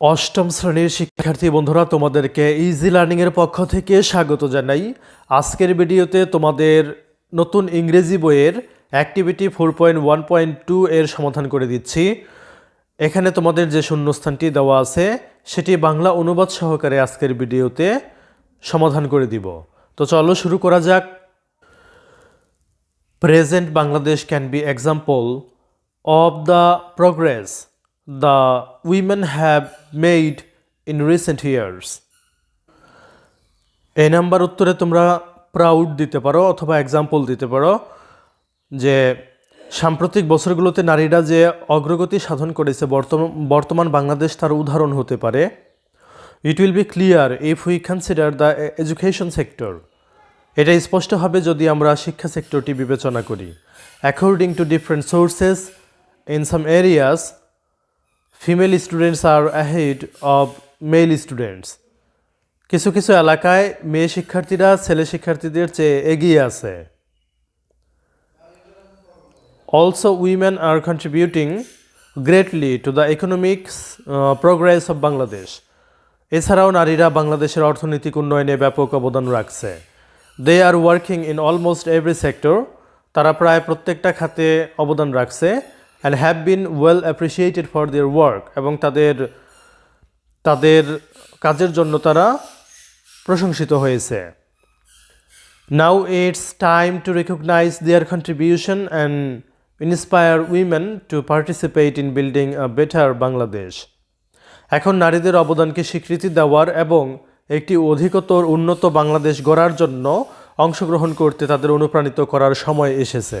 অষ্টম শ্রেণির শিক্ষার্থী বন্ধুরা, তোমাদেরকে ইজি লার্নিংয়ের পক্ষ থেকে স্বাগত জানাই। আজকের ভিডিওতে তোমাদের নতুন ইংরেজি বইয়ের activity four point one point two এর সমাধান করে দিচ্ছি। এখানে তোমাদের যে শূন্যস্থানটি দেওয়া আছে, সেটি বাংলা অনুবাদ সহকারে আজকের ভিডিওতে সমাধান করে দিব। তো চলো শুরু করা যাক। Present Bangladesh can be example of the progress. The women have made in recent years. এই নাম্বার উত্তরে তোমরা প্রাউড দিতে পারো অথবা এক্সাম্পল দিতে পারো যে সাম্প্রতিক বছরগুলোতে নারীরা যে অগ্রগতি সাধন করেছে বর্তমান বাংলাদেশ তার উদাহরণ হতে পারে। It will be clear if we consider the education sector এটা স্পষ্ট হবে যদি আমরা শিক্ষা সেক্টরটি বিবেচনা করি। According to different sources in some areas female students are ahead of male students কিছু কিছু এলাকায় মেয়ে শিক্ষার্থীরা ছেলে শিক্ষার্থীদের চেয়ে এগিয়ে আছে। Also women are contributing greatly to the economics progress of Bangladesh এছাড়াও নারীরা বাংলাদেশের অর্থনৈতিক উন্নয়নে ব্যাপক অবদান রাখছে। They are working in almost every sector তারা প্রায় প্রত্যেকটা খাতে অবদান রাখছে। And have been well appreciated for their work এবং তাদের তাদের কাজের জন্য তারা প্রশংসিত হয়েছে। Now it's time to recognise their contribution and inspire women to participate in building a better Bangladesh এখন নারীদের অবদানকে স্বীকৃতি দেওয়ার এবং একটি অধিকতর উন্নত বাংলাদেশ গড়ার জন্য অংশগ্রহণ করতে তাদের অনুপ্রাণিত করার সময় এসেছে।